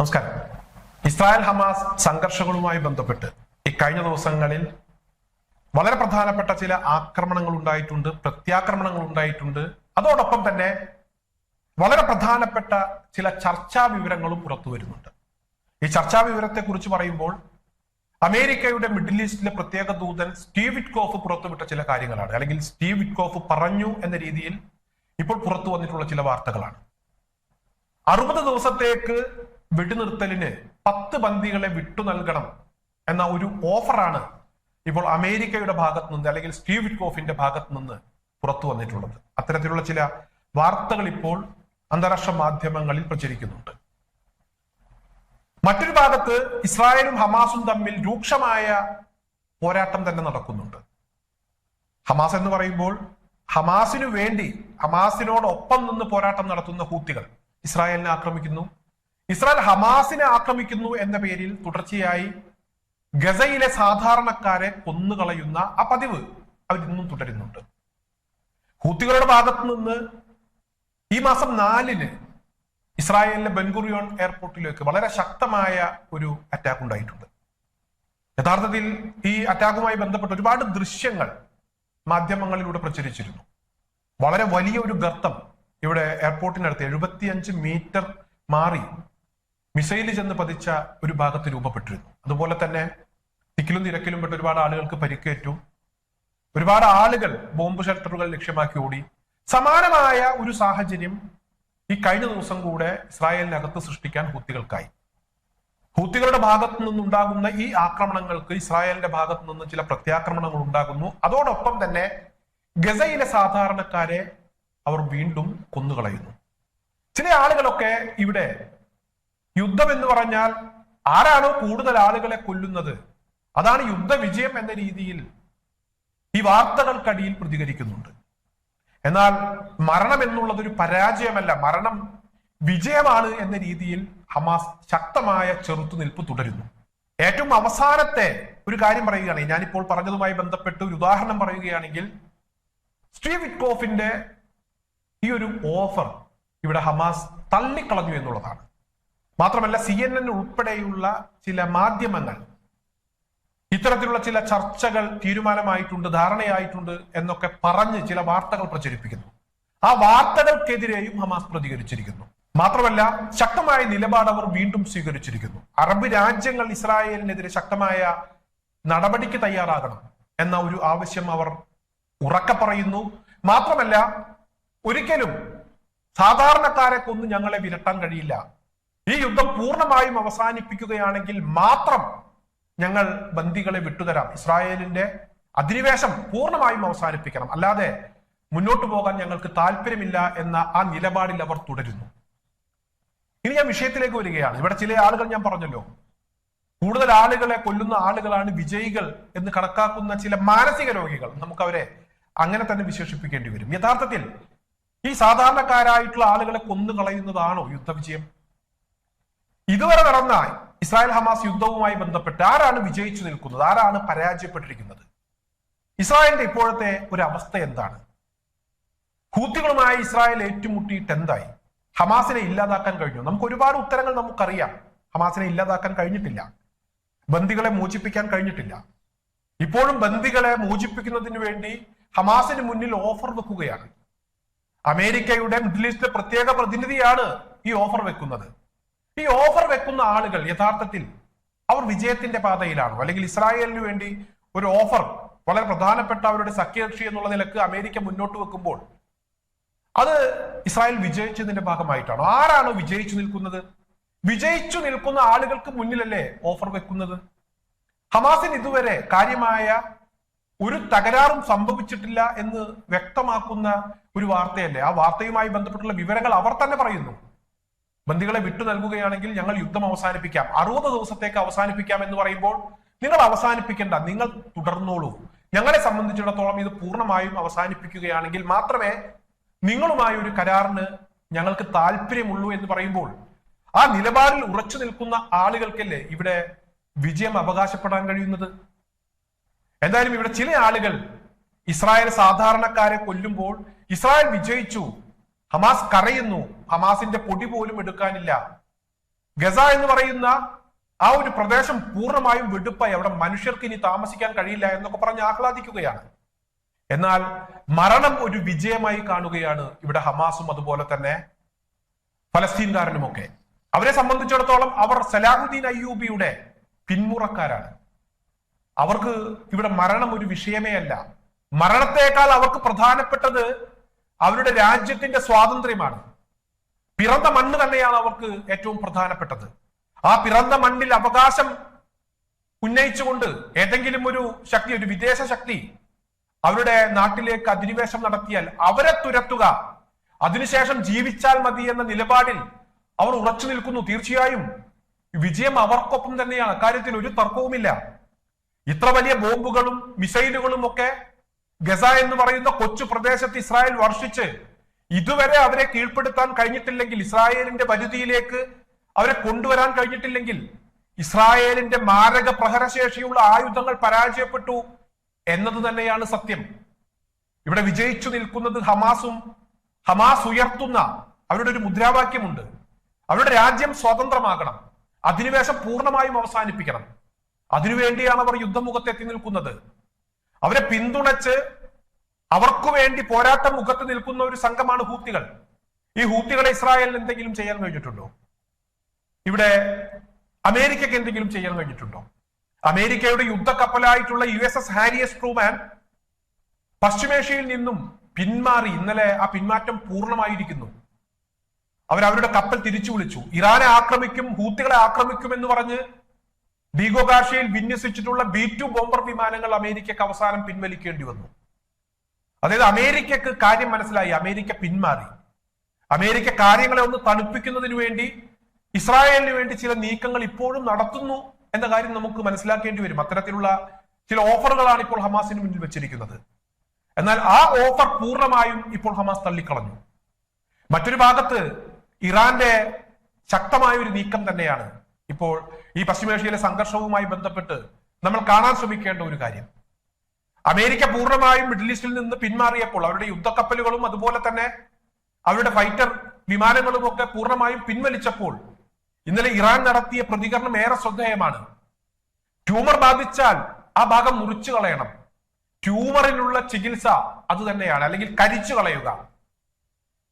നമസ്കാരം. Israel Hamas സംഘർഷങ്ങളുമായി ബന്ധപ്പെട്ട് ഇക്കഴിഞ്ഞ ദിവസങ്ങളിൽ വളരെ പ്രധാനപ്പെട്ട ചില ആക്രമണങ്ങൾ ഉണ്ടായിട്ടുണ്ട് പ്രത്യാക്രമണങ്ങൾ ഉണ്ടായിട്ടുണ്ട്. അതോടൊപ്പം തന്നെ വളരെ പ്രധാനപ്പെട്ട ചില ചർച്ചാ വിവരങ്ങളും പുറത്തു വരുന്നുണ്ട്. ഈ ചർച്ചാ വിവരത്തെ കുറിച്ച് പറയുമ്പോൾ അമേരിക്കയുടെ മിഡിൽ ഈസ്റ്റിലെ പ്രത്യേക ദൂതൻ സ്റ്റീവ് വിറ്റ്കോഫ് പുറത്തുവിട്ട ചില കാര്യങ്ങളാണ്. അല്ലെങ്കിൽ സ്റ്റീവ് വിറ്റ്കോഫ് പറഞ്ഞു എന്ന രീതിയിൽ ഇപ്പോൾ പുറത്തു വന്നിട്ടുള്ള ചില വാർത്തകളാണ്. അറുപത് ദിവസത്തേക്ക് വെടിനിർത്തലിന് പത്ത് ബന്ദികളെ വിട്ടു നൽകണം എന്ന ഒരു ഓഫറാണ് ഇപ്പോൾ അമേരിക്കയുടെ ഭാഗത്ത് നിന്ന് അല്ലെങ്കിൽ സ്റ്റീവ് വിറ്റ്കോഫിന്റെ ഭാഗത്ത് നിന്ന് പുറത്തു വന്നിട്ടുള്ളത്. അത്തരത്തിലുള്ള ചില വാർത്തകൾ ഇപ്പോൾ അന്താരാഷ്ട്ര മാധ്യമങ്ങളിൽ പ്രചരിക്കുന്നുണ്ട്. മറ്റൊരു ഭാഗത്ത് ഇസ്രായേലും ഹമാസും തമ്മിൽ രൂക്ഷമായ പോരാട്ടം തന്നെ നടക്കുന്നുണ്ട്. ഹമാസ് എന്ന് പറയുമ്പോൾ ഹമാസിനു വേണ്ടി ഹമാസിനോടൊപ്പം നിന്ന് പോരാട്ടം നടത്തുന്ന ഹൂത്തികൾ ഇസ്രായേലിനെ ആക്രമിക്കുന്നു ഇസ്രായേൽ ഹമാസിനെ ആക്രമിക്കുന്നു എന്ന പേരിൽ തുടർച്ചയായി ഗസയിലെ സാധാരണക്കാരെ കൊന്നുകളയുന്ന ആ പതിവ് അവരിന്നും തുടരുന്നുണ്ട്. ഹൂത്തികളുടെ ഭാഗത്ത് നിന്ന് ഈ മാസം നാലിന് ഇസ്രായേലിലെ ബെൻഗുറിയോൺ എയർപോർട്ടിലേക്ക് വളരെ ശക്തമായ ഒരു അറ്റാക്ക് ഉണ്ടായിട്ടുണ്ട്. യഥാർത്ഥത്തിൽ ഈ അറ്റാക്കുമായി ബന്ധപ്പെട്ട് ഒരുപാട് ദൃശ്യങ്ങൾ മാധ്യമങ്ങളിലൂടെ പ്രചരിച്ചിരുന്നു. വളരെ വലിയ ഒരു ഗർത്തം ഇവിടെ എയർപോർട്ടിനടുത്ത് എഴുപത്തിയഞ്ച് മീറ്റർ മാറി മിസൈൽ ചെന്ന് പതിച്ച ഒരു ഭാഗത്ത് രൂപപ്പെട്ടിരുന്നു. അതുപോലെ തന്നെ തിക്കിലും തിരക്കിലും പെട്ട് ഒരുപാട് ആളുകൾക്ക് പരിക്കേറ്റു. ഒരുപാട് ആളുകൾ ബോംബ് ഷെൽട്ടറുകൾ ലക്ഷ്യമാക്കി ഓടി. സമാനമായ ഒരു സാഹചര്യം ഈ കഴിഞ്ഞ ദിവസം കൂടെ ഇസ്രായേലിനകത്ത് സൃഷ്ടിക്കാൻ ഹൂത്തികൾക്കായി. ഹൂത്തികളുടെ ഭാഗത്തു നിന്നുണ്ടാകുന്ന ഈ ആക്രമണങ്ങൾക്ക് ഇസ്രായേലിന്റെ ഭാഗത്തു നിന്ന് ചില പ്രത്യാക്രമണങ്ങൾ ഉണ്ടാകുന്നു. അതോടൊപ്പം തന്നെ ഗസയിലെ സാധാരണക്കാരെ അവർ വീണ്ടും കൊന്നുകളയുന്നു. ചില ആളുകളൊക്കെ ഇവിടെ യുദ്ധം എന്ന് പറഞ്ഞാൽ ആരാണോ കൂടുതൽ ആളുകളെ കൊല്ലുന്നത്? അതാണ് യുദ്ധവിജയം എന്ന രീതിയിൽ ഈ വാർത്തകൾക്കടിയിൽ പ്രതികരിക്കുന്നുണ്ട്. എന്നാൽ മരണം എന്നുള്ളത് ഒരു പരാജയമല്ല മരണം വിജയമാണ് എന്ന രീതിയിൽ ഹമാസ് ശക്തമായ ചെറുത്തുനിൽപ്പ് തുടരുന്നു. ഏറ്റവും അവസാനത്തെ ഒരു കാര്യം പറയുകയാണെങ്കിൽ ഞാനിപ്പോൾ പറഞ്ഞതുമായി ബന്ധപ്പെട്ട് ഒരു ഉദാഹരണം പറയുകയാണെങ്കിൽ സ്റ്റീവ് വിറ്റ്കോഫിന്റെ ഈ ഒരു ഓഫർ ഇവിടെ ഹമാസ് തള്ളിക്കളഞ്ഞു എന്നുള്ളതാണ്. മാത്രമല്ല സി എൻ എൻ ഉൾപ്പെടെയുള്ള ചില മാധ്യമങ്ങൾ ഇത്തരത്തിലുള്ള ചില ചർച്ചകൾ തീരുമാനമായിട്ടുണ്ട് ധാരണയായിട്ടുണ്ട് എന്നൊക്കെ പറഞ്ഞ് ചില വാർത്തകൾ പ്രചരിപ്പിക്കുന്നു. ആ വാർത്തകൾക്കെതിരെയും ഹമാസ് പ്രതികരിച്ചിരിക്കുന്നു. മാത്രമല്ല ശക്തമായ നിലപാട് അവർ വീണ്ടും സ്വീകരിച്ചിരിക്കുന്നു. അറബ് രാജ്യങ്ങൾ ഇസ്രായേലിനെതിരെ ശക്തമായ നടപടിക്ക് തയ്യാറാകണം എന്ന ഒരു ആവശ്യം അവർ ഉറക്കെ പറയുന്നു. മാത്രമല്ല ഒരിക്കലും സാധാരണക്കാരെ കൊന്ന് ഞങ്ങളെ വിരട്ടാൻ കഴിയില്ല. ഈ യുദ്ധം പൂർണമായും അവസാനിപ്പിക്കുകയാണെങ്കിൽ മാത്രം ഞങ്ങൾ ബന്ദികളെ വിട്ടുതരാം. ഇസ്രായേലിന്റെ അധിനിവേശം പൂർണമായും അവസാനിപ്പിക്കണം. അല്ലാതെ മുന്നോട്ട് പോകാൻ ഞങ്ങൾക്ക് താല്പര്യമില്ല എന്ന ആ നിലപാടിൽ അവർ തുടരുന്നു. ഇനി ഞാൻ വിഷയത്തിലേക്ക് വരികയാണ്. ഇവിടെ ചില ആളുകൾ ഞാൻ പറഞ്ഞല്ലോ. കൂടുതൽ ആളുകളെ കൊല്ലുന്ന ആളുകളാണ് വിജയികൾ എന്ന് കണക്കാക്കുന്ന ചില മാനസിക രോഗികൾ. നമുക്ക് അവരെ അങ്ങനെ തന്നെ വിശേഷിപ്പിക്കേണ്ടി വരും. യഥാർത്ഥത്തിൽ ഈ സാധാരണക്കാരായിട്ടുള്ള ആളുകളെ കൊന്നുകളയുന്നതാണോ യുദ്ധവിജയം? ഇതുവരെ നടന്ന ഇസ്രായേൽ ഹമാസ് യുദ്ധവുമായി ബന്ധപ്പെട്ട് ആരാണ് വിജയിച്ചു നിൽക്കുന്നത്? ആരാണ് പരാജയപ്പെട്ടിരിക്കുന്നത്? ഇസ്രായേലിന്റെ ഇപ്പോഴത്തെ ഒരു അവസ്ഥ എന്താണ്? ഹൂത്തികളുമായി ഇസ്രായേൽ ഏറ്റുമുട്ടിയിട്ട് എന്തായി? ഹമാസിനെ ഇല്ലാതാക്കാൻ കഴിഞ്ഞു. നമുക്ക് ഒരുപാട് ഉത്തരങ്ങൾ നമുക്കറിയാം. ഹമാസിനെ ഇല്ലാതാക്കാൻ കഴിഞ്ഞിട്ടില്ല. ബന്ദികളെ മോചിപ്പിക്കാൻ കഴിഞ്ഞിട്ടില്ല. ഇപ്പോഴും ബന്ദികളെ മോചിപ്പിക്കുന്നതിന് വേണ്ടി ഹമാസിന് മുന്നിൽ ഓഫർ വെക്കുകയാണ്. അമേരിക്കയുടെ മിഡിൽ ഈസ്റ്റിലെ പ്രത്യേക പ്രതിനിധിയാണ് ഈ ഓഫർ വെക്കുന്നത്. ഈ ഓഫർ വെക്കുന്ന ആളുകൾ യഥാർത്ഥത്തിൽ അവർ വിജയത്തിന്റെ പാതയിലാണോ. അല്ലെങ്കിൽ ഇസ്രായേലിന് വേണ്ടി ഒരു ഓഫർ വളരെ പ്രധാനപ്പെട്ട അവരുടെ സഖ്യകക്ഷി എന്നുള്ള നിലയ്ക്ക് അമേരിക്ക മുന്നോട്ട് വെക്കുമ്പോൾ അത് ഇസ്രായേൽ വിജയിച്ചതിന്റെ ഭാഗമായിട്ടാണോ. ആരാണോ വിജയിച്ചു നിൽക്കുന്നത്? വിജയിച്ചു നിൽക്കുന്ന ആളുകൾക്ക് മുന്നിലല്ലേ ഓഫർ വെക്കുന്നത്? ഹമാസിന് ഇതുവരെ കാര്യമായ ഒരു തകരാറും സംഭവിച്ചിട്ടില്ല എന്ന് വ്യക്തമാക്കുന്ന ഒരു വാർത്തയല്ലേ? ആ വാർത്തയുമായി ബന്ധപ്പെട്ടുള്ള വിവരങ്ങൾ അവർ തന്നെ പറയുന്നു. ബന്ദികളെ വിട്ടു നൽകുകയാണെങ്കിൽ ഞങ്ങൾ യുദ്ധം അവസാനിപ്പിക്കാം. അറുപത് ദിവസത്തേക്ക് അവസാനിപ്പിക്കാം എന്ന് പറയുമ്പോൾ നിങ്ങൾ അവസാനിപ്പിക്കേണ്ട നിങ്ങൾ തുടർന്നോളൂ. ഞങ്ങളെ സംബന്ധിച്ചിടത്തോളം ഇത് പൂർണമായും അവസാനിപ്പിക്കുകയാണെങ്കിൽ മാത്രമേ നിങ്ങളുമായി ഒരു കരാറിന് ഞങ്ങൾക്ക് താല്പര്യമുള്ളൂ എന്ന് പറയുമ്പോൾ ആ നിലപാടിൽ ഉറച്ചു നിൽക്കുന്ന ആളുകൾക്കല്ലേ ഇവിടെ വിജയം അവകാശപ്പെടാൻ കഴിയുന്നത്? എന്തായാലും ഇവിടെ ചില ആളുകൾ ഇസ്രായേൽ സാധാരണക്കാരെ കൊല്ലുമ്പോൾ ഇസ്രായേൽ വിജയിച്ചു ഹമാസ് കരയുന്നു. ഹമാസിന്റെ പൊടി പോലും എടുക്കാനില്ല. ഗസ എന്ന് പറയുന്ന ആ ഒരു പ്രദേശം പൂർണമായും വെടുപ്പായി. അവിടെ മനുഷ്യർക്ക് ഇനി താമസിക്കാൻ കഴിയില്ല എന്നൊക്കെ പറഞ്ഞ് ആഹ്ലാദിക്കുകയാണ്. എന്നാൽ മരണം ഒരു വിജയമായി കാണുകയാണ് ഇവിടെ ഹമാസും അതുപോലെ തന്നെ ഫലസ്തീൻകാരനുമൊക്കെ. അവരെ സംബന്ധിച്ചിടത്തോളം അവർ സലാഹുദ്ദീൻ അയ്യൂബിയുടെ പിന്മുറക്കാരാണ്. അവർക്ക് ഇവിടെ മരണം ഒരു വിഷയമേ അല്ല. മരണത്തെക്കാൾ അവർക്ക് പ്രധാനപ്പെട്ടത് അവരുടെ രാജ്യത്തിന്റെ സ്വാതന്ത്ര്യമാണ്. പിറന്ന മണ്ണ് തന്നെയാണ് അവർക്ക് ഏറ്റവും പ്രധാനപ്പെട്ടത്. ആ പിറന്ന മണ്ണിൽ അവകാശം ഉന്നയിച്ചുകൊണ്ട് ഏതെങ്കിലും ഒരു ശക്തി ഒരു വിദേശ ശക്തി അവരുടെ നാട്ടിലേക്ക് അധിനിവേശം നടത്തിയാൽ അവരെ തുരത്തുക. അതിനുശേഷം ജീവിച്ചാൽ മതി എന്ന നിലപാടിൽ അവർ ഉറച്ചു നിൽക്കുന്നു. തീർച്ചയായും വിജയം അവർക്കൊപ്പം തന്നെയാണ്. കാര്യത്തിൽ ഒരു തർക്കവുമില്ല. ഇത്ര വലിയ ബോംബുകളും മിസൈലുകളും ഒക്കെ ഗസ എന്ന് പറയുന്ന കൊച്ചു പ്രദേശത്ത് ഇസ്രായേൽ വർഷിച്ച് ഇതുവരെ അവരെ കീഴ്പ്പെടുത്താൻ കഴിഞ്ഞിട്ടില്ലെങ്കിൽ ഇസ്രായേലിന്റെ പരിധിയിലേക്ക് അവരെ കൊണ്ടുവരാൻ കഴിഞ്ഞിട്ടില്ലെങ്കിൽ ഇസ്രായേലിന്റെ മാരക പ്രഹരശേഷിയുള്ള ആയുധങ്ങൾ പരാജയപ്പെട്ടു എന്നത് തന്നെയാണ് സത്യം. ഇവിടെ വിജയിച്ചു നിൽക്കുന്നത് ഹമാസും ഹമാസ് ഉയർത്തുന്ന അവരുടെ ഒരു മുദ്രാവാക്യമുണ്ട്. അവരുടെ രാജ്യം സ്വതന്ത്രമാകണം അധിനിവേശം പൂർണമായും അവസാനിപ്പിക്കണം. അതിനുവേണ്ടിയാണ് അവർ യുദ്ധമുഖത്തെത്തി നിൽക്കുന്നത്. അവരെ പിന്തുണച്ച് അവർക്കു വേണ്ടി പോരാട്ടം മുഖത്ത് നിൽക്കുന്ന ഒരു സംഘമാണ് ഹൂത്തികൾ. ഈ ഹൂത്തികളെ ഇസ്രായേലിന് എന്തെങ്കിലും ചെയ്യാൻ കഴിഞ്ഞിട്ടുണ്ടോ? ഇവിടെ അമേരിക്കക്ക് എന്തെങ്കിലും ചെയ്യാൻ കഴിഞ്ഞിട്ടുണ്ടോ? അമേരിക്കയുടെ യുദ്ധക്കപ്പലായിട്ടുള്ള U S S Harry S Truman പശ്ചിമേഷ്യയിൽ നിന്നും പിന്മാറി ഇന്നലെ ആ പിന്മാറ്റം പൂർണമായിരിക്കുന്നു. അവരവരുടെ കപ്പൽ തിരിച്ചു വിളിച്ചു. ഇറാനെ ആക്രമിക്കും ഹൂത്തികളെ ആക്രമിക്കും എന്ന് പറഞ്ഞ് ഡീഗോ ഗാർഷ്യയിൽ വിന്യസിച്ചിട്ടുള്ള ബി ടു ബോംബർ വിമാനങ്ങൾ അമേരിക്കക്ക് അവസാനം പിൻവലിക്കേണ്ടി വന്നു. അതായത് അമേരിക്കക്ക് കാര്യം മനസ്സിലായി. അമേരിക്ക പിന്മാറി. അമേരിക്ക കാര്യങ്ങളെ ഒന്ന് തണുപ്പിക്കുന്നതിന് വേണ്ടി ഇസ്രായേലിന് വേണ്ടി ചില നീക്കങ്ങൾ ഇപ്പോഴും നടത്തുന്നു എന്ന കാര്യം നമുക്ക് മനസ്സിലാക്കേണ്ടി വരും. അത്തരത്തിലുള്ള ചില ഓഫറുകളാണ് ഇപ്പോൾ ഹമാസിന് മുന്നിൽ വെച്ചിരിക്കുന്നത്. എന്നാൽ ആ ഓഫർ പൂർണമായും ഇപ്പോൾ ഹമാസ് തള്ളിക്കളഞ്ഞു. മറ്റൊരു ഭാഗത്ത് ഇറാന്റെ ശക്തമായ ഒരു നീക്കം തന്നെയാണ് ഇപ്പോൾ ഈ പശ്ചിമേഷ്യയിലെ സംഘർഷവുമായി ബന്ധപ്പെട്ട് നമ്മൾ കാണാൻ ശ്രമിക്കേണ്ട ഒരു കാര്യം. അമേരിക്ക പൂർണമായും മിഡിൽ ഈസ്റ്റിൽ നിന്ന് പിന്മാറിയപ്പോൾ അവരുടെ യുദ്ധക്കപ്പലുകളും അതുപോലെ തന്നെ അവരുടെ ഫൈറ്റർ വിമാനങ്ങളും ഒക്കെ പൂർണമായും പിൻവലിച്ചപ്പോൾ ഇന്നലെ ഇറാൻ നടത്തിയ പ്രതികരണം ഏറെ ശ്രദ്ധേയമാണ്. ട്യൂമർ ബാധിച്ചാൽ ആ ഭാഗം മുറിച്ചു കളയണം. ട്യൂമറിനുള്ള ചികിത്സ അത് തന്നെയാണ് അല്ലെങ്കിൽ കരിച്ചു കളയുക.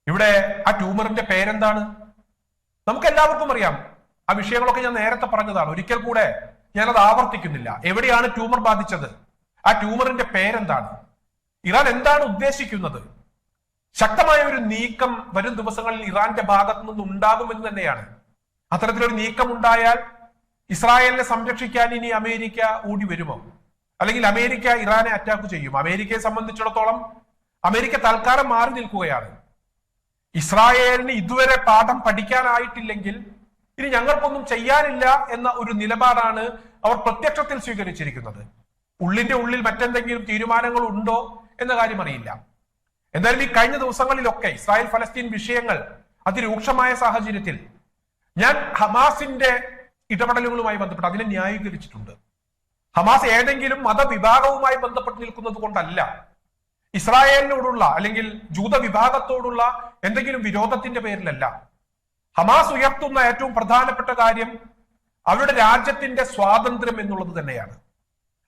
ഇവിടെ ആ ട്യൂമറിന്റെ പേരെന്താണ്? നമുക്ക് എല്ലാവർക്കും അറിയാം. ആ വിഷയങ്ങളൊക്കെ ഞാൻ നേരത്തെ പറഞ്ഞതാണ്. ഒരിക്കൽ കൂടെ ഞാനത് ആവർത്തിക്കുന്നില്ല. എവിടെയാണ് ട്യൂമർ ബാധിച്ചത്? ആ ട്യൂമറിന്റെ പേരെന്താണ്? ഇറാൻ എന്താണ് ഉദ്ദേശിക്കുന്നത്? ശക്തമായ ഒരു നീക്കം വരും ദിവസങ്ങളിൽ ഇറാന്റെ ഭാഗത്തു നിന്ന് ഉണ്ടാകുമെന്ന് തന്നെയാണ്. അത്തരത്തിലൊരു നീക്കം ഉണ്ടായാൽ ഇസ്രായേലിനെ സംരക്ഷിക്കാൻ ഇനി അമേരിക്ക ഓടി വരുമോ? അല്ലെങ്കിൽ അമേരിക്ക ഇറാനെ അറ്റാക്ക് ചെയ്യും. അമേരിക്കയെ സംബന്ധിച്ചിടത്തോളം അമേരിക്ക തൽക്കാലം മാറി നിൽക്കുകയാണ്. ഇസ്രായേലിന് ഇതുവരെ പാഠം പഠിക്കാനായിട്ടില്ലെങ്കിൽ ഇനി ഞങ്ങൾക്കൊന്നും ചെയ്യാനില്ല എന്ന ഒരു നിലപാടാണ് അവർ പ്രത്യക്ഷത്തിൽ സ്വീകരിച്ചിരിക്കുന്നത്. ഉള്ളിന്റെ ഉള്ളിൽ മറ്റെന്തെങ്കിലും തീരുമാനങ്ങൾ ഉണ്ടോ എന്ന കാര്യം അറിയില്ല. എന്തായാലും ഈ കഴിഞ്ഞ ദിവസങ്ങളിലൊക്കെ ഇസ്രായേൽ ഫലസ്തീൻ വിഷയങ്ങൾ അതിരൂക്ഷമായ സാഹചര്യത്തിൽ ഞാൻ ഹമാസിന്റെ ഇടപെടലുകളുമായി ബന്ധപ്പെട്ട് അതിനെ ന്യായീകരിച്ചിട്ടുണ്ട്. ഹമാസ് ഏതെങ്കിലും മതവിഭാഗവുമായി ബന്ധപ്പെട്ട് നിൽക്കുന്നത് കൊണ്ടല്ല. ഇസ്രായേലിനോടുള്ള അല്ലെങ്കിൽ ജൂത വിഭാഗത്തോടുള്ള എന്തെങ്കിലും വിരോധത്തിന്റെ പേരിലല്ല. ഹമാസ് ഉയർത്തുന്ന ഏറ്റവും പ്രധാനപ്പെട്ട കാര്യം അവരുടെ രാജ്യത്തിന്റെ സ്വാതന്ത്ര്യം എന്നുള്ളത് തന്നെയാണ്.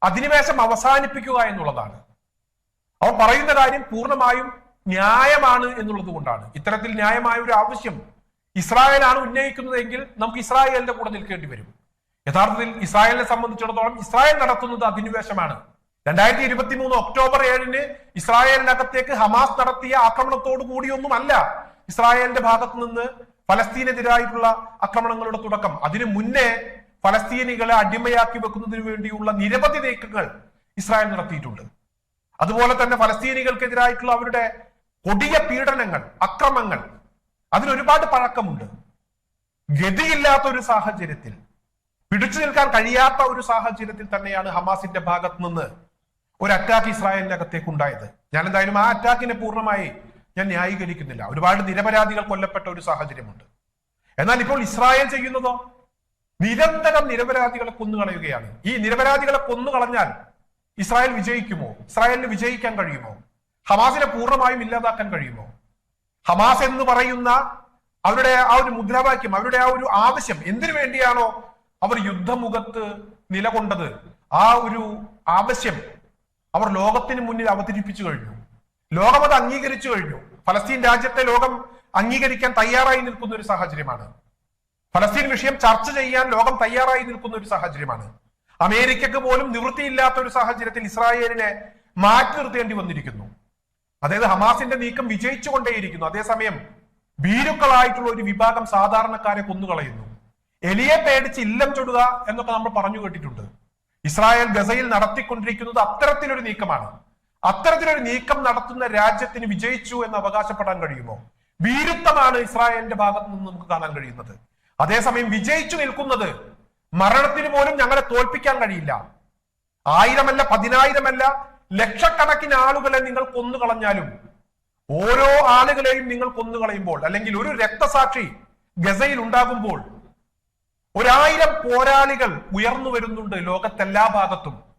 അധിനിവേശം അവസാനിപ്പിക്കുക എന്നുള്ളതാണ്. അവർ പറയുന്ന കാര്യം പൂർണമായും ന്യായമാണ് എന്നുള്ളത് കൊണ്ടാണ്. ഇത്തരത്തിൽ ന്യായമായ ഒരു ആവശ്യം ഇസ്രായേലാണ് ഉന്നയിക്കുന്നതെങ്കിൽ നമുക്ക് ഇസ്രായേലിന്റെ കൂടെ നിൽക്കേണ്ടി വരും. യഥാർത്ഥത്തിൽ ഇസ്രായേലിനെ സംബന്ധിച്ചിടത്തോളം ഇസ്രായേൽ നടത്തുന്നത് അധിനിവേശമാണ്. രണ്ടായിരത്തി ഇരുപത്തി മൂന്ന് ഒക്ടോബർ ഏഴിന് ഇസ്രായേലിനകത്തേക്ക് ഹമാസ് നടത്തിയ ആക്രമണത്തോടു കൂടിയൊന്നുമല്ല ഇസ്രായേലിന്റെ ഭാഗത്ത് നിന്ന് ഫലസ്തീനെതിരായിട്ടുള്ള ആക്രമണങ്ങളുടെ തുടക്കം. അതിനു മുന്നേ ഫലസ്തീനികളെ അടിമയാക്കി വെക്കുന്നതിന് വേണ്ടിയുള്ള നിരവധി നീക്കങ്ങൾ ഇസ്രായേൽ നടത്തിയിട്ടുണ്ട്. അതുപോലെ തന്നെ ഫലസ്തീനികൾക്കെതിരായിട്ടുള്ള അവരുടെ കൊടിയ പീഡനങ്ങൾ അക്രമങ്ങൾ അതിനൊരുപാട് പഴക്കമുണ്ട്. ഗതിയില്ലാത്ത ഒരു സാഹചര്യത്തിൽ പിടിച്ചു നിൽക്കാൻ കഴിയാത്ത ഒരു സാഹചര്യത്തിൽ തന്നെയാണ് ഹമാസിന്റെ ഭാഗത്ത് നിന്ന് ഒരു അറ്റാക്ക് ഇസ്രായേലിനകത്തേക്ക് ഉണ്ടായത്. ഞാൻ എന്തായാലും ആ അറ്റാക്കിനെ പൂർണമായി ഞാൻ ന്യായീകരിക്കുന്നില്ല. ഒരുപാട് നിരപരാധികൾ കൊല്ലപ്പെട്ട ഒരു സാഹചര്യമുണ്ട്. എന്നാൽ ഇപ്പോൾ ഇസ്രായേൽ ചെയ്യുന്നതോ? നിരന്തരം നിരപരാധികളെ കൊന്നുകളയുകയാണ്. ഈ നിരപരാധികളെ കൊന്നുകളഞ്ഞാൽ ഇസ്രായേൽ വിജയിക്കുമോ? ഇസ്രായേലിന് വിജയിക്കാൻ കഴിയുമോ? ഹമാസിനെ പൂർണമായും ഇല്ലാതാക്കാൻ കഴിയുമോ? ഹമാസ് എന്ന് പറയുന്ന അവരുടെ ആ ഒരു മുദ്രാവാക്യം അവരുടെ ആ ഒരു ആവശ്യം എന്തിനു വേണ്ടിയാണോ അവർ യുദ്ധമുഖത്ത് നിലകൊണ്ടത്? ആ ഒരു ആവശ്യം അവർ ലോകത്തിന് മുന്നിൽ അവതരിപ്പിച്ചു കഴിഞ്ഞു. ലോകം അത് അംഗീകരിച്ചു കഴിഞ്ഞു. ഫലസ്തീൻ രാജ്യത്തെ ലോകം അംഗീകരിക്കാൻ തയ്യാറായി നിൽക്കുന്ന ഒരു സാഹചര്യമാണ്. ഫലസ്തീൻ വിഷയം ചർച്ച ചെയ്യാൻ ലോകം തയ്യാറായി നിൽക്കുന്ന ഒരു സാഹചര്യമാണ്. അമേരിക്കക്ക് പോലും നിവൃത്തിയില്ലാത്ത ഒരു സാഹചര്യത്തിൽ ഇസ്രായേലിനെ മാറ്റി നിർത്തേണ്ടി വന്നിരിക്കുന്നു. അതായത് ഹമാസിന്റെ നീക്കം വിജയിച്ചുകൊണ്ടേയിരിക്കുന്നു. അതേസമയം ഭീരുക്കളായിട്ടുള്ള ഒരു വിഭാഗം സാധാരണക്കാരെ കൊന്നുകളയുന്നു. എലിയെ പേടിച്ച് ഇല്ലം ചൊടുക എന്നൊക്കെ നമ്മൾ പറഞ്ഞു കേട്ടിട്ടുണ്ട്. ഇസ്രായേൽ ഗസയിൽ നടത്തിക്കൊണ്ടിരിക്കുന്നത് അത്തരത്തിലൊരു നീക്കമാണ്. അത്തരത്തിലൊരു നീക്കം നടത്തുന്ന രാജ്യത്തിന് വിജയിച്ചു എന്ന് അവകാശപ്പെടാൻ കഴിയുമോ? വീരുത്വമാണ് ഇസ്രായേലിന്റെ ഭാഗത്ത് നിന്ന് നമുക്ക് കാണാൻ കഴിയുന്നത്. അതേസമയം വിജയിച്ചു നിൽക്കുന്നത് മരണത്തിന് പോലും ഞങ്ങളെ തോൽപ്പിക്കാൻ കഴിയില്ല. ആയിരമല്ല പതിനായിരമല്ല ലക്ഷക്കണക്കിന് ആളുകളെ നിങ്ങൾ കൊന്നുകളഞ്ഞാലും ഓരോ ആളുകളെയും നിങ്ങൾ കൊന്നുകളയുമ്പോൾ അല്ലെങ്കിൽ ഒരു രക്തസാക്ഷി ഗസയിൽ ഉണ്ടാകുമ്പോൾ ഒരായിരം പോരാളികൾ ഉയർന്നു വരുന്നുണ്ട് ലോകത്തെല്ലാ ഭാഗത്തും.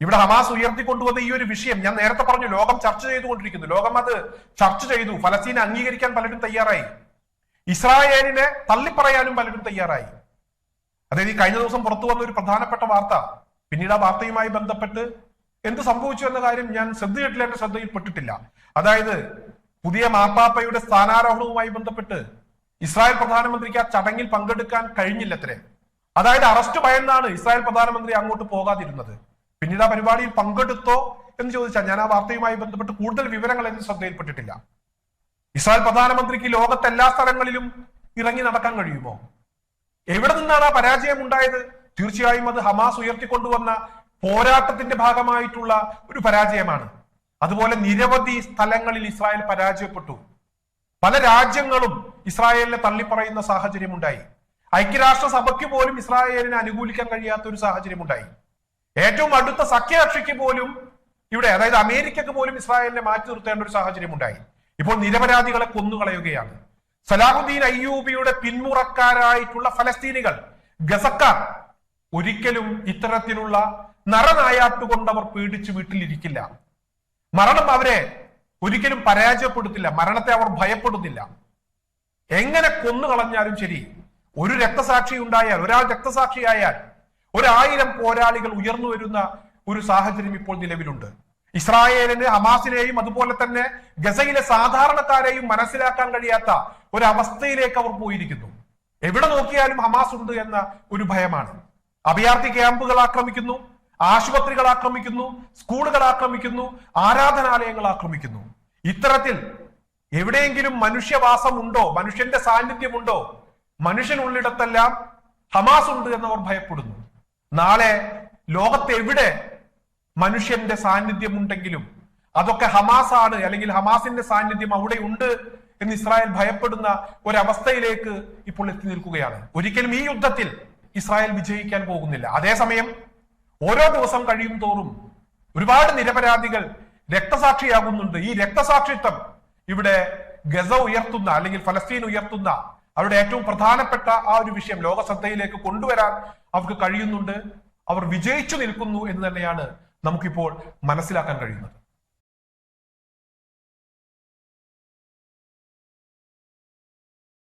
ഇവിടെ ഹമാസ് ഉയർത്തിക്കൊണ്ടുവന്ന ഈ ഒരു വിഷയം ഞാൻ നേരത്തെ പറഞ്ഞു ലോകം ചർച്ച ചെയ്തുകൊണ്ടിരിക്കുന്നു. ലോകം അത് ചർച്ച ചെയ്തു. ഫലസ്തീനെ അംഗീകരിക്കാൻ പലരും തയ്യാറായി. ഇസ്രായേലിനെ തള്ളിപ്പറയാനും പലരും തയ്യാറായി. അതായത് ഈ കഴിഞ്ഞ ദിവസം പുറത്തു വന്ന ഒരു പ്രധാനപ്പെട്ട വാർത്ത. പിന്നീട് ആ വാർത്തയുമായി ബന്ധപ്പെട്ട് എന്ത് സംഭവിച്ചു എന്ന കാര്യം ഞാൻ ശ്രദ്ധയിട്ടില്ല എന്റെ ശ്രദ്ധയിൽപ്പെട്ടിട്ടില്ല. അതായത് പുതിയ മാർപ്പാപ്പയുടെ സ്ഥാനാരോഹണവുമായി ബന്ധപ്പെട്ട് ഇസ്രായേൽ പ്രധാനമന്ത്രിക്ക് ആ ചടങ്ങിൽ പങ്കെടുക്കാൻ കഴിഞ്ഞില്ലത്രേ. അതായത് അറസ്റ്റ് ഭയന്നാണ് ഇസ്രായേൽ പ്രധാനമന്ത്രി അങ്ങോട്ട് പോകാതിരുന്നത്. പിന്നീട് ആ പരിപാടിയിൽ പങ്കെടുത്തോ എന്ന് ചോദിച്ചാൽ ഞാൻ ആ വാർത്തയുമായി ബന്ധപ്പെട്ട് കൂടുതൽ വിവരങ്ങൾ എന്നെ ശ്രദ്ധയിൽപ്പെട്ടിട്ടില്ല. ഇസ്രായേൽ പ്രധാനമന്ത്രിക്ക് ലോകത്തെ എല്ലാ സ്ഥലങ്ങളിലും ഇറങ്ങി നടക്കാൻ കഴിയുമോ? എവിടെ നിന്നാണ് ആ പരാജയം ഉണ്ടായത് തീർച്ചയായും അത് ഹമാസ് ഉയർത്തിക്കൊണ്ടുവന്ന പോരാട്ടത്തിന്റെ ഭാഗമായിട്ടുള്ള ഒരു പരാജയമാണ്. അതുപോലെ നിരവധി സ്ഥലങ്ങളിൽ ഇസ്രായേൽ പരാജയപ്പെട്ടു. പല രാജ്യങ്ങളും ഇസ്രായേലിനെ തള്ളിപ്പറയുന്ന സാഹചര്യമുണ്ടായി. ഐക്യരാഷ്ട്ര സഭയ്ക്ക് പോലും ഇസ്രായേലിനെ അനുകൂലിക്കാൻ കഴിയാത്ത ഒരു സാഹചര്യം ഉണ്ടായി ഏറ്റവും അടുത്ത സഖ്യകക്ഷിക്ക് പോലും ഇവിടെ അതായത് അമേരിക്കക്ക് പോലും ഇസ്രായേലിനെ മാറ്റി നിർത്തേണ്ട ഒരു സാഹചര്യം ഉണ്ടായി. ഇപ്പോൾ നിരപരാധികളെ കൊന്നുകളയുകയാണ്. സലാഹുദ്ദീൻ അയ്യൂബിയുടെ പിന്മുറക്കാരായിട്ടുള്ള ഫലസ്തീനികൾ ഗസക്കാർ ഒരിക്കലും ഇത്തരത്തിലുള്ള നരനായാട്ടുകൊണ്ട് അവർ പേടിച്ച് വീട്ടിലിരിക്കില്ല. മരണം അവരെ ഒരിക്കലും പരാജയപ്പെടുത്തില്ല മരണത്തെ അവർ ഭയപ്പെടുന്നില്ല. എങ്ങനെ കൊന്നു കളഞ്ഞാലും ശരി ഒരു രക്തസാക്ഷി ഉണ്ടായാൽ ഒരാൾ രക്തസാക്ഷിയായാൽ ഒരായിരം പോരാളികൾ ഉയർന്നു വരുന്ന ഒരു സാഹചര്യം ഇപ്പോൾ നിലവിലുണ്ട്. ഇസ്രായേലിന് ഹമാസിനെയും അതുപോലെ തന്നെ ഗസയിലെ സാധാരണക്കാരെയും മനസ്സിലാക്കാൻ കഴിയാത്ത ഒരവസ്ഥയിലേക്ക് അവർ പോയിരിക്കുന്നു. എവിടെ നോക്കിയാലും ഹമാസ് ഉണ്ട് എന്ന ഒരു ഭയമാണ്. അഭയാർത്ഥി ക്യാമ്പുകൾ ആക്രമിക്കുന്നു ആശുപത്രികൾ ആക്രമിക്കുന്നു സ്കൂളുകൾ ആക്രമിക്കുന്നു ആരാധനാലയങ്ങൾ ആക്രമിക്കുന്നു. ഇത്തരത്തിൽ എവിടെയെങ്കിലും മനുഷ്യവാസം ഉണ്ടോ മനുഷ്യന്റെ സാന്നിധ്യമുണ്ടോ മനുഷ്യനുള്ളിടത്തെല്ലാം ഹമാസ് ഉണ്ട് എന്നവർ ഭയപ്പെടുന്നു. നാളെ ലോകത്തെവിടെ മനുഷ്യന്റെ സാന്നിധ്യമുണ്ടെങ്കിലും അതൊക്കെ ഹമാസ് ആണ് അല്ലെങ്കിൽ ഹമാസിന്റെ സാന്നിധ്യം അവിടെ ഉണ്ട് എന്ന് ഇസ്രായേൽ ഭയപ്പെടുന്ന ഒരവസ്ഥയിലേക്ക് ഇപ്പോൾ എത്തി നിൽക്കുകയാണ്. ഒരിക്കലും ഈ യുദ്ധത്തിൽ ഇസ്രായേൽ വിജയിക്കാൻ പോകുന്നില്ല. അതേസമയം ഓരോ ദിവസം കഴിയും തോറും ഒരുപാട് നിരപരാധികൾ രക്തസാക്ഷിയാകുന്നുണ്ട്. ഈ രക്തസാക്ഷിത്വം ഇവിടെ ഗസ ഉയർത്തുന്ന അല്ലെങ്കിൽ ഫലസ്തീൻ ഉയർത്തുന്ന അവരുടെ ഏറ്റവും പ്രധാനപ്പെട്ട ആ ഒരു വിഷയം ലോക ശ്രദ്ധയിലേക്ക് കൊണ്ടുവരാൻ അവർക്ക് കഴിയുന്നുണ്ട്. അവർ വിജയിച്ചു നിൽക്കുന്നു എന്ന് തന്നെയാണ് നമുക്കിപ്പോൾ മനസ്സിലാക്കാൻ കഴിയുന്നത്.